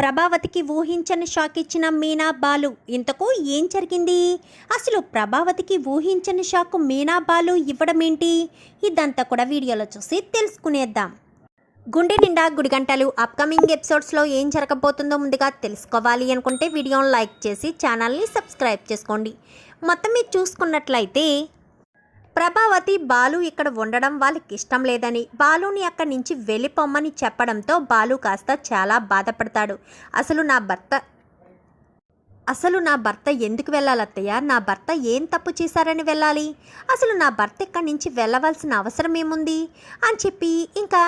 ప్రభావతికి ఊహించని షాక్ ఇచ్చిన మీనా బాలు ఇంతకు ఏం జరిగింది? అసలు ప్రభావతికి ఊహించని షాక్ మీనా బాలు ఇవ్వడం ఏంటి ఇదంతా కూడా వీడియోలో చూసి తెలుసుకునేద్దాం. గుండె నిండా గుడిగంటలు అప్కమింగ్ ఎపిసోడ్స్లో ఏం జరగబోతుందో ముందుగా తెలుసుకోవాలి అనుకుంటే వీడియోని లైక్ చేసి ఛానల్ని సబ్స్క్రైబ్ చేసుకోండి. మొత్తం మీరు చూసుకున్నట్లయితే ప్రభావతి బాలు ఇక్కడ ఉండడం వాళ్ళకి ఇష్టం లేదని బాలుని అక్కడి నుంచి వెళ్ళిపోమ్మని చెప్పడంతో బాలు కాస్త చాలా బాధపడతాడు. అసలు నా భర్త అసలు నా భర్త ఎందుకు వెళ్ళాలి అత్తయ్య? నా భర్త ఏం తప్పు చేశారని వెళ్ళాలి? అసలు నా భర్త ఇక్కడి నుంచి వెళ్ళవలసిన అవసరం ఏముంది? అని చెప్పి ఇంకా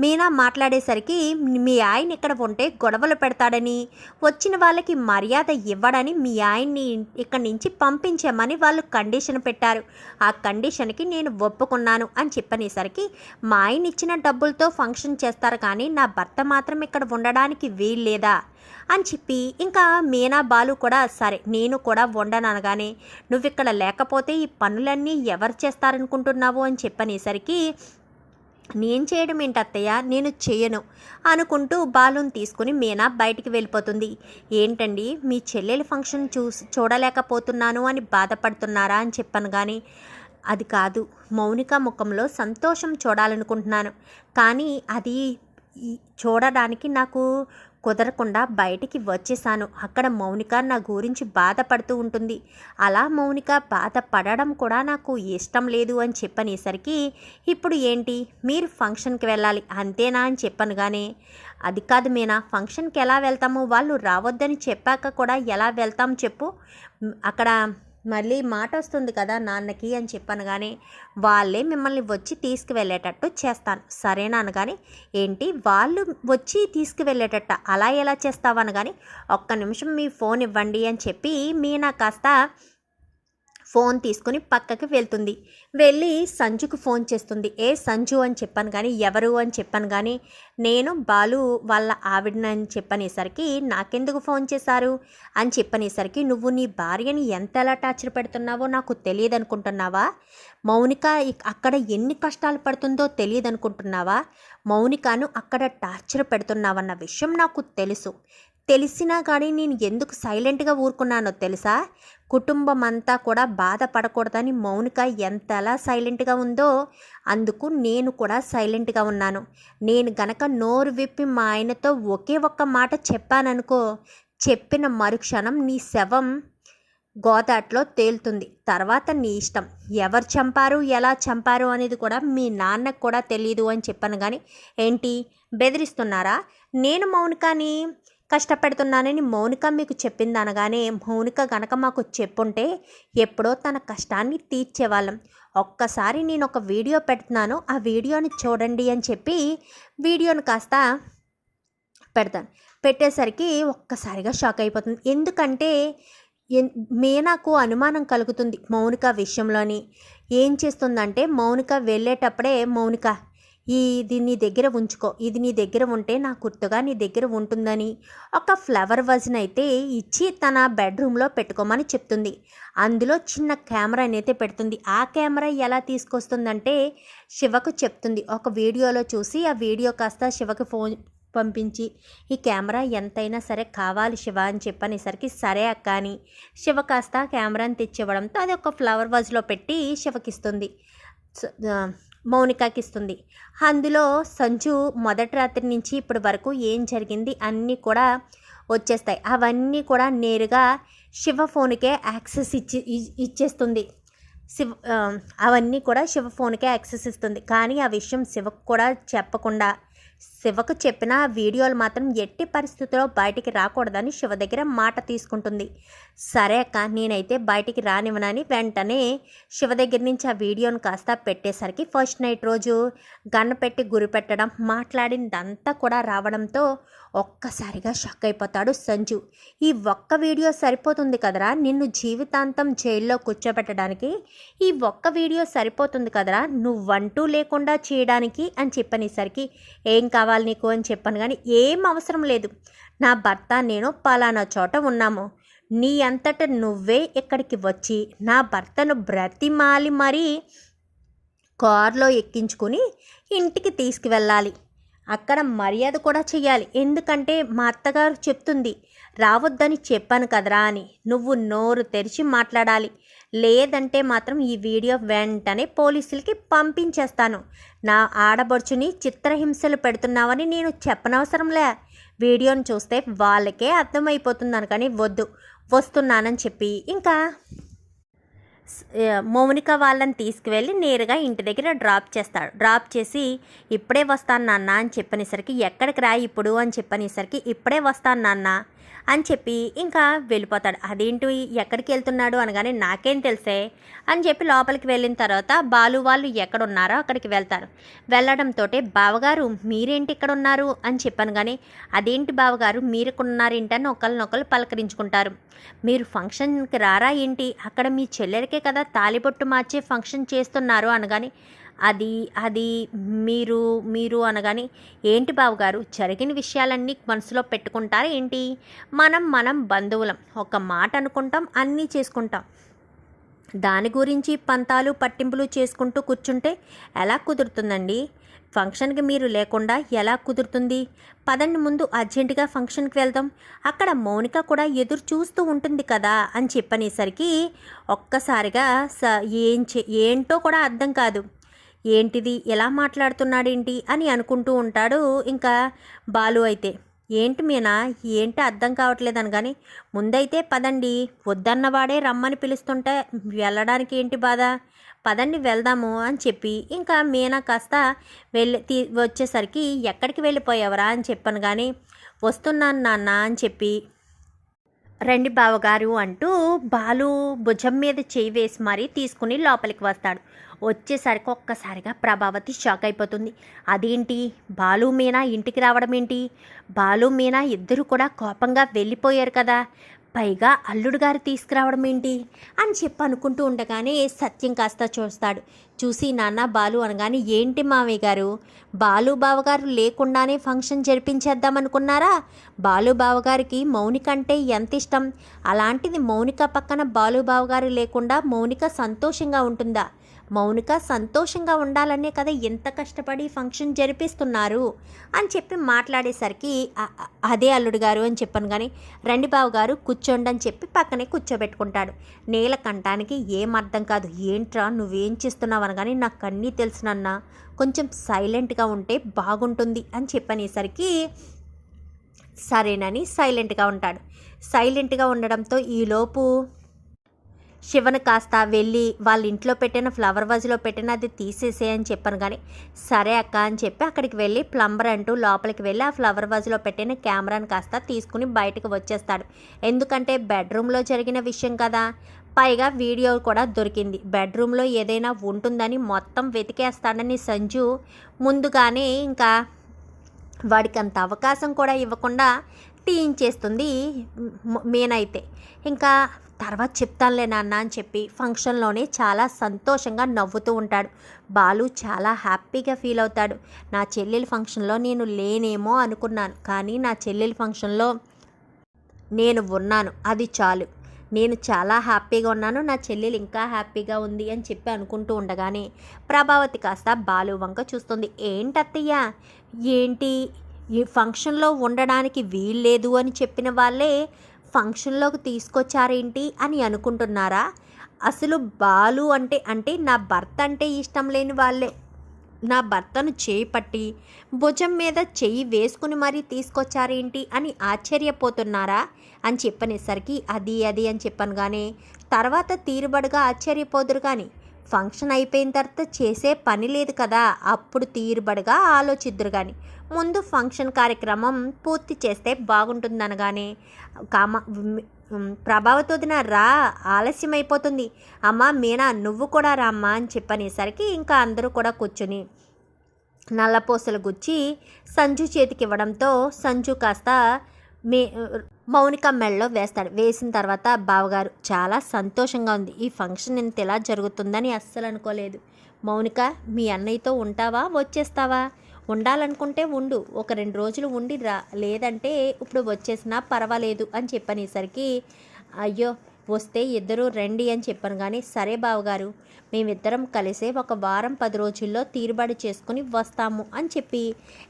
మీనా మాట్లాడేసరికి మీ ఆయన ఇక్కడ ఉంటే గొడవలు పెడతాడని వచ్చిన వాళ్ళకి మర్యాద ఇవ్వడని మీ ఆయన్ని ఇక్కడి నుంచి పంపించామని వాళ్ళు కండిషన్ పెట్టారు. ఆ కండిషన్కి నేను ఒప్పుకున్నాను అని చెప్పనేసరికి మా ఆయన ఇచ్చిన డబ్బులతో ఫంక్షన్ చేస్తారు కానీ నా భర్త మాత్రం ఇక్కడ ఉండడానికి వీల్లేదా అని చెప్పి ఇంకా మీనా బాలు కూడా సరే నేను కూడా ఉండను అనగానే నువ్వు ఇక్కడ లేకపోతే ఈ పనులన్నీ ఎవరు చేస్తారనుకుంటున్నావు? అని చెప్పనేసరికి నేను చేయడం ఏంటి అత్తయ్య నేను చేయను అనుకుంటూ బాలుని తీసుకుని మీనా బయటికి వెళ్ళిపోతుంది. ఏంటండి? మీ చెల్లెలి ఫంక్షన్ చూసి చూడలేకపోతున్నాను అని బాధపడుతున్నారా? అని చెప్పాను కానీ అది కాదు. మౌనిక ముఖంలో సంతోషం చూడాలనుకుంటున్నాను. కానీ అది చూడడానికి నాకు కుదరకుండా బయటికి వచ్చేసాను అక్కడ మౌనిక నా గురించి బాధపడుతూ ఉంటుంది. అలా మౌనిక బాధపడడం కూడా నాకు ఇష్టం లేదు అని చెప్పనేసరికి ఇప్పుడు ఏంటి? మీరు ఫంక్షన్కి వెళ్ళాలి. అంతేనా? అని చెప్పాను కానీ అది కాదు మీనా. ఫంక్షన్కి ఎలా వెళ్తాము? వాళ్ళు రావద్దని చెప్పాక కూడా ఎలా వెళ్తాం చెప్పు. అక్కడ మళ్ళీ మాట వస్తుంది కదా నాన్నకి అని చెప్పాను కానీ వాళ్ళే మిమ్మల్ని వచ్చి తీసుకువెళ్ళేటట్టు చేస్తాను. సరేనా అనగాని ఏంటి వాళ్ళు వచ్చి తీసుకువెళ్ళేటట్ట? అలా ఎలా చేస్తావని కానీ ఒక్క నిమిషం మీ ఫోన్ ఇవ్వండి అని చెప్పి మీనా కాస్త ఫోన్ తీసుకుని పక్కకి వెళ్తుంది. వెళ్ళి సంజుకు ఫోన్ చేస్తుంది. ఏ సంజు అని చెప్పాను కానీ ఎవరు అని చెప్పాను కానీ నేను బాలు వాళ్ళ ఆవిడనని అని చెప్పనేసరికి నాకెందుకు ఫోన్ చేశారు? అని చెప్పనేసరికి నువ్వు నీ భార్యని ఎంత ఎలా టార్చర్ పెడుతున్నావో నాకు తెలియదు అనుకుంటున్నావా మౌనిక అక్కడ ఎన్ని కష్టాలు పడుతుందో తెలియదు అనుకుంటున్నావా మౌనికను అక్కడ టార్చర్ పెడుతున్నావన్న విషయం నాకు తెలుసు. తెలిసినా కానీ నేను ఎందుకు సైలెంట్గా ఊరుకున్నానో తెలుసా? కుటుంబం అంతా కూడా బాధపడకూడదని మౌనిక ఎంతలా సైలెంట్గా ఉందో అందుకు నేను కూడా సైలెంట్గా ఉన్నాను. నేను గనక నోరు విప్పి మా ఆయనతో ఒకే ఒక్క మాట చెప్పాననుకో చెప్పిన మరుక్షణం నీ శవం గోదాట్లో తేలుతుంది. తర్వాత నీ ఇష్టం. ఎవరు చంపారు ఎలా చంపారు అనేది కూడా మీ నాన్నకు కూడా తెలియదు అని చెప్పాను కానీ ఏంటి? బెదిరిస్తున్నారా? నేను మౌనికాని కష్టపెడుతున్నానని మౌనిక మీకు చెప్పింది అనగానే మౌనిక గనక మాకు చెప్పుంటే ఎప్పుడో తన కష్టాన్ని తీర్చేవాళ్ళం. ఒక్కసారి నేను ఒక వీడియో పెడుతున్నాను. ఆ వీడియోని చూడండి అని చెప్పి వీడియోని కాస్త పెడతాను. పెట్టేసరికి ఒక్కసారిగా షాక్ అయిపోతుంది. ఎందుకంటే మీ నాకు అనుమానం కలుగుతుంది మౌనిక విషయంలోని. ఏం చేస్తుందంటే మౌనిక వెళ్ళేటప్పుడే మౌనిక ఇది నీ దగ్గర ఉంచుకో ఇది నీ దగ్గర ఉంటే నా గుర్తుగా నీ దగ్గర ఉంటుందని ఒక ఫ్లవర్ వజన్ అయితే ఇచ్చి తన బెడ్రూమ్లో పెట్టుకోమని చెప్తుంది. అందులో చిన్న కెమెరా అయితే పెడుతుంది. ఆ కెమెరా ఎలా తీసుకొస్తుందంటే శివకు చెప్తుంది. ఒక వీడియోలో చూసి ఆ వీడియో కాస్త శివకు ఫోన్ పంపించి ఈ కెమెరా ఎంతైనా సరే కావాలి శివ అని చెప్పనేసరికి సరే అక్క అని శివ కాస్త కెమెరాని తెచ్చివ్వడంతో అది ఒక ఫ్లవర్ వాజ్లో పెట్టి శివకిస్తుంది. మౌనికాకిస్తుంది. అందులో సంజు మొదటి రాత్రి నుంచి ఇప్పటి వరకు ఏం జరిగింది అన్నీ కూడా వచ్చేస్తాయి. అవన్నీ కూడా నేరుగా శివ ఫోన్కే యాక్సెస్ ఇచ్చి ఇ- ఇచ్చేస్తుంది. శివ అవన్నీ కూడా శివ ఫోన్కే యాక్సెస్ ఇస్తుంది. కానీ ఆ విషయం శివకు కూడా చెప్పకుండా శివకు చెప్పిన ఆ వీడియోలు మాత్రం ఎట్టి పరిస్థితుల్లో బయటికి రాకూడదని శివ దగ్గర మాట తీసుకుంటుంది. సరే అక్క నేనైతే బయటికి రానివ్వనని వెంటనే శివ దగ్గర నుంచి ఆ వీడియోను కాస్త పెట్టేసరికి ఫస్ట్ నైట్ రోజు గన్ను పెట్టి గురి పెట్టడం మాట్లాడిందంతా కూడా రావడంతో ఒక్కసారిగా షక్ అయిపోతాడు సంజు. ఈ ఒక్క వీడియో సరిపోతుంది కదరా నిన్ను జీవితాంతం జైల్లో కూర్చోబెట్టడానికి? ఈ ఒక్క వీడియో సరిపోతుంది కదరా నువ్వంటూ లేకుండా చేయడానికి? అని చెప్పనేసరికి ఏం కావాలి? నీకు అని చెప్పాను కానీ ఏం అవసరం లేదు. నా భర్త నేను పలానా చోట ఉన్నాము. నీ అంతట నువ్వే ఇక్కడికి వచ్చి నా భర్తను బ్రతిమాలి మరీ కారులో ఎక్కించుకుని ఇంటికి తీసుకువెళ్ళాలి. అక్కడ మర్యాద కూడా చెయ్యాలి. ఎందుకంటే మా అత్తగారు చెప్తుంది రావద్దని చెప్పాను కదరా అని. నువ్వు నోరు తెరిచి మాట్లాడాలి. లేదంటే మాత్రం ఈ వీడియో వెంటనే పోలీసులకి పంపించేస్తాను. నా ఆడబడుచుని చిత్రహింసలు పెడుతున్నావని నేను చెప్పనవసరంలే. వీడియోని చూస్తే వాళ్ళకే అర్థమైపోతుంది కానీ వద్దు. వస్తున్నానని చెప్పి. ఇంకా మౌనిక వాళ్ళని తీసుకువెళ్ళి నేరుగా ఇంటి దగ్గర డ్రాప్ చేస్తాడు. డ్రాప్ చేసి ఇప్పుడే వస్తాను నాన్న అని చెప్పనేసరికి ఎక్కడికి రా ఇప్పుడు అని చెప్పనేసరికి ఇప్పుడే వస్తాను నాన్న అని చెప్పి ఇంకా వెళ్ళిపోతాడు. అదేంటి? ఎక్కడికి వెళ్తున్నాడు? అనగానే నాకేం తెలిసే అని చెప్పి లోపలికి వెళ్ళిన తర్వాత బాలు వాళ్ళు ఎక్కడ ఉన్నారో అక్కడికి వెళ్తారు. వెళ్ళడంతో బావగారు మీరేంటి ఇక్కడ ఉన్నారు అని చెప్పాను కానీ అదేంటి బావగారు మీరు ఇక్కడ ఒకరినొకరు పలకరించుకుంటారు. మీరు ఫంక్షన్కి రారా ఏంటి? అక్కడ మీ చెల్లెలకే కదా తాలిబొట్టు మార్చే ఫంక్షన్ చేస్తున్నారు అనగాని అది అది మీరు మీరు అనగాని ఏంటి బావగారు? జరిగిన విషయాలన్నీ మనసులో పెట్టుకుంటారా ఏంటి? మనం మనం బంధువులం. ఒక మాట అనుకుంటాం అన్నీ చేసుకుంటాం. దాని గురించి పంతాలు పట్టింపులు చేసుకుంటూ కూర్చుంటే ఎలా కుదురుతుందండి? ఫంక్షన్కి మీరు లేకుండా ఎలా కుదురుతుంది? పదండి ముందు అర్జెంటుగా ఫంక్షన్కి వెళ్దాం. అక్కడ మౌనిక కూడా ఎదురు చూస్తూ ఉంటుంది కదా అని చెప్పనేసరికి ఒక్కసారిగా స ఏం చే ఏంటో కూడా అర్థం కాదు. ఏంటిది? ఎలా మాట్లాడుతున్నాడేంటి? అని అనుకుంటూ ఉంటాడు ఇంకా బాలు అయితే. ఏంటి మీనా? ఏంటి అర్థం కావట్లేదని కానీ ముందైతే పదండి. వద్దన్నవాడే రమ్మని పిలుస్తుంటే వెళ్ళడానికి ఏంటి బాధ? పదండి వెళ్దాము అని చెప్పి ఇంకా మీనా కాస్త వెళ్ళి తీ వచ్చేసరికి ఎక్కడికి వెళ్ళిపోయావరా అని చెప్పాను కానీ వస్తున్నాను నాన్న అని చెప్పి రండి బావగారు అంటూ బాలు భుజం మీద చేయి వేసి మరీ తీసుకుని లోపలికి వస్తాడు. వచ్చేసరికి ఒక్కసారిగా ప్రభావతి షాక్ అయిపోతుంది. అదేంటి? బాలు మీనా ఇంటికి రావడం ఏంటి? బాలు మీనా ఇద్దరు కూడా కోపంగా వెళ్ళిపోయారు కదా. పైగా అల్లుడు గారు తీసుకురావడం ఏంటి? అని చెప్పి అనుకుంటూ ఉండగానే సత్యం కాస్త చూస్తాడు. చూసి నాన్న బాలు అనగానే ఏంటి మామయ్య గారు? బాలు బావగారు లేకుండానే ఫంక్షన్ జరిపించేద్దాం అనుకున్నారా? బాలు బావగారికి మౌనిక అంటే ఎంత ఇష్టం? అలాంటిది మౌనిక పక్కన బాలు బావగారు లేకుండా మౌనిక సంతోషంగా ఉంటుందా? మౌనిక సంతోషంగా ఉండాలనే కదా ఎంత కష్టపడి ఫంక్షన్ జరిపిస్తున్నారు అని చెప్పి మాట్లాడేసరికి అదే అల్లుడు గారు అని చెప్పాను కానీ రండి బావు గారు కూర్చోండి అని చెప్పి పక్కనే కూర్చోబెట్టుకుంటాడు. నేల కంటానికి ఏం అర్థం కాదు. ఏంట్రా నువ్వేం చేస్తున్నావు? అనగాని నాకు అన్నీ తెలుసునన్నా కొంచెం సైలెంట్గా ఉంటే బాగుంటుంది అని చెప్పనేసరికి సరేనని సైలెంట్గా ఉంటాడు. సైలెంట్గా ఉండడంతో ఈలోపు శివను కాస్త వెళ్ళి వాళ్ళ ఇంట్లో పెట్టిన ఫ్లవర్ వాజ్లో పెట్టిన అది తీసేసే అని చెప్పాను కానీ సరే అక్క అని చెప్పి అక్కడికి వెళ్ళి ప్లంబర్ అంటూ లోపలికి వెళ్ళి ఆ ఫ్లవర్ వాజ్లో పెట్టిన కెమెరాని కాస్త తీసుకుని బయటకు వచ్చేస్తాడు. ఎందుకంటే బెడ్రూమ్లో జరిగిన విషయం కదా. పైగా వీడియో కూడా దొరికింది. బెడ్రూమ్లో ఏదైనా ఉంటుందని మొత్తం వెతికేస్తాడని సంజు ముందుగానే ఇంకా వాడికి అంత అవకాశం కూడా ఇవ్వకుండా తీయించేస్తుంది మీనైతే. ఇంకా తర్వాత చెప్తానులే నాన్న అని చెప్పి ఫంక్షన్లోనే చాలా సంతోషంగా నవ్వుతూ ఉంటాడు. బాలు చాలా హ్యాపీగా ఫీల్ అవుతాడు. నా చెల్లెలి ఫంక్షన్లో నేను లేనేమో అనుకున్నాను. కానీ నా చెల్లెలి ఫంక్షన్లో నేను ఉన్నాను. అది చాలు. నేను చాలా హ్యాపీగా ఉన్నాను. నా చెల్లెలు ఇంకా హ్యాపీగా ఉంది అని చెప్పి అనుకుంటూ ఉండగానే ప్రభావతి కాస్త బాలు వంక చూస్తుంది. ఏంటత్తయ్య? ఏంటి? ఈ ఫంక్షన్లో ఉండడానికి వీల్లేదు అని చెప్పిన వాళ్ళే ఫంక్షన్లోకి తీసుకొచ్చారేంటి అని అనుకుంటున్నారా? అసలు బాలు అంటే అంటే నా భర్త అంటే ఇష్టం లేని వాళ్ళే. నా భర్తను చేయి పట్టి భుజం మీద చెయ్యి వేసుకుని మరీ తీసుకొచ్చారేంటి అని ఆశ్చర్యపోతున్నారా? అని చెప్పనేసరికి అది అది అని చెప్పాను కానీ తర్వాత తీరుబడిగా ఆశ్చర్యపోదురు కానీ ఫంక్షన్ అయిపోయిన తర్వాత చేసే పని లేదు కదా అప్పుడు తీరుబడిగా ఆలోచిద్దురు కానీ ముందు ఫంక్షన్ కార్యక్రమం పూర్తి చేస్తే బాగుంటుందనగానే కామ ఉమ్, ప్రభావతి వదిన రా ఆలస్యం అయిపోతుంది. అమ్మా మీనా నువ్వు కూడా రామ్మా అని చెప్పనేసరికి ఇంకా అందరూ కూడా కూర్చుని నల్లపూసలు గుచ్చి సంజు చేతికి ఇవ్వడంతో సంజు కాస్త మే మౌనిక మెళ్ళలో వేస్తాడు. వేసిన తర్వాత బావగారు చాలా సంతోషంగా ఉంది. ఈ ఫంక్షన్ ఇంత ఇలా జరుగుతుందని అస్సలు అనుకోలేదు. మౌనిక మీ అన్నయ్యతో ఉంటావా? వచ్చేస్తావా? ఉండాలనుకుంటే ఉండు. ఒక రెండు రోజులు ఉండి రా లేదంటే ఇప్పుడు వచ్చేసినా పర్వాలేదు అని చెప్పనేసరికి అయ్యో వస్తే ఇద్దరు రండి అని చెప్పాను కానీ సరే బావగారు మేమిద్దరం కలిసే ఒక వారం పది రోజుల్లో తీరుబడి చేసుకుని వస్తాము అని చెప్పి.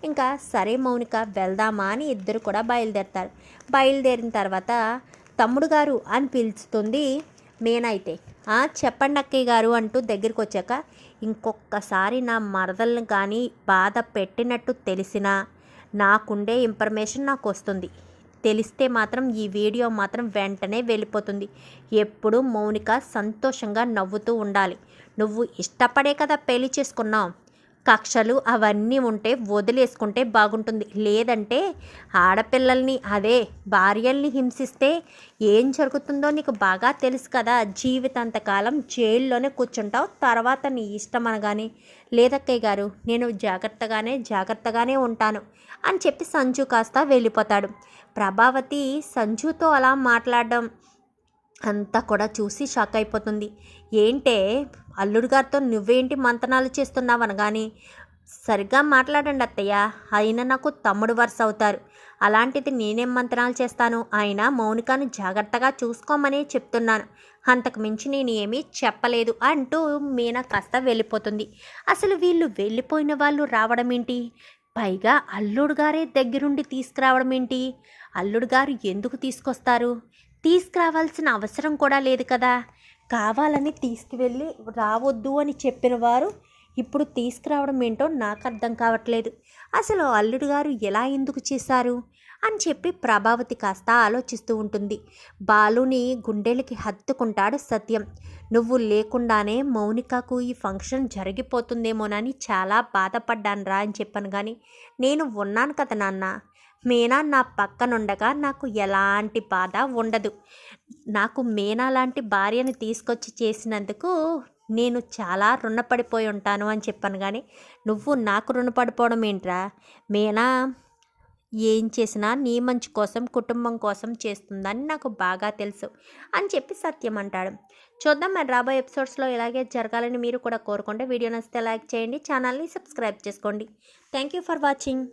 ఇంకా సరే మౌనిక వెళ్దామా అని ఇద్దరు కూడా బయలుదేరతారు. బయలుదేరిన తర్వాత తమ్ముడు గారు అని పిలుస్తుంది మేనైతే. చెప్పండి అక్కయ్య గారు అంటూ దగ్గరికి వచ్చాక ఇంకొకసారి నా మరదల్ని కానీ బాధ పెట్టినట్టు తెలిసినా నాకుండే ఇన్ఫర్మేషన్ నాకు వస్తుంది. తెలిస్తే మాత్రం ఈ వీడియో మాత్రం వెంటనే వెళ్ళిపోతుంది. ఎప్పుడు మౌనిక సంతోషంగా నవ్వుతూ ఉండాలి. నువ్వు ఇష్టపడే కదా పెళ్ళి చేసుకున్నావు. కక్షలు అవన్నీ ఉంటే వదిలేసుకుంటే బాగుంటుంది. లేదంటే ఆడపిల్లల్ని అదే భార్యల్ని హింసిస్తే ఏం జరుగుతుందో నీకు బాగా తెలుసు కదా. జీవితాంతకాలం జైల్లోనే కూర్చుంటావు. తర్వాత నీ ఇష్టం అనగానే లేదక్కయ్య గారు నేను జాగ్రత్తగానే జాగ్రత్తగానే ఉంటాను అని చెప్పి సంజు కాస్త వెళ్ళిపోతాడు. ప్రభావతి సంజుతో అలా మాట్లాడడం అంతా కూడా చూసి షాక్ అయిపోతుంది. ఏంటే అల్లుడు గారితో నువ్వేంటి మంతనాలు చేస్తున్నావు అనగాని సరిగ్గా మాట్లాడండి అత్తయ్య ఆయన నాకు తమ్ముడు వరుస అవుతారు. అలాంటిది నేనేం మంతనాలు చేస్తాను? ఆయన మౌనికాను జాగ్రత్తగా చూసుకోమని చెప్తున్నాను. అంతకు మించి నేను ఏమీ చెప్పలేదు అంటూ మీనా కాస్త వెళ్ళిపోతుంది. అసలు వీళ్ళు వెళ్ళిపోయిన వాళ్ళు రావడం ఏంటి పైగా అల్లుడు గారే దగ్గరుండి తీసుకురావడం ఏంటి అల్లుడు గారు ఎందుకు తీసుకొస్తారు? తీసుకురావాల్సిన అవసరం కూడా లేదు కదా. కావాలని తీసుకువెళ్ళి రావద్దు అని చెప్పిన వారు ఇప్పుడు తీసుకురావడం ఏంటో నాకు అర్థం కావట్లేదు. అసలు అల్లుడు గారు ఎలా ఎందుకు చేశారు? అని చెప్పి ప్రభావతి కాస్త ఆలోచిస్తూ ఉంటుంది. బాలుని గుండెలకి హత్తుకుంటాడు సత్యం. నువ్వు లేకుండానే మౌనికకు ఈ ఫంక్షన్ జరిగిపోతుందేమోనని చాలా బాధపడ్డాను రా అని చెప్పాను కానీ నేను ఉన్నాను కదా నాన్న. మీనా నా పక్కనుండగా నాకు ఎలాంటి బాధ ఉండదు. నాకు మీనా లాంటి భార్యని తీసుకొచ్చి చేసినందుకు నేను చాలా రుణపడిపోయి ఉంటాను అని చెప్పాను కానీ నువ్వు నాకు రుణపడిపోవడం ఏంట్రా? మీనా ఏం చేసినా నీ మంచి కోసం కుటుంబం కోసం చేస్తుందని నాకు బాగా తెలుసు అని చెప్పి సత్యం అంటాడు. చూద్దాం మరి రాబోయే ఎపిసోడ్స్లో ఇలాగే జరగాలని మీరు కూడా కోరుకుంటే వీడియో నచ్చితే లైక్ చేయండి ఛానల్ని సబ్స్క్రైబ్ చేసుకోండి. Thank you for watching.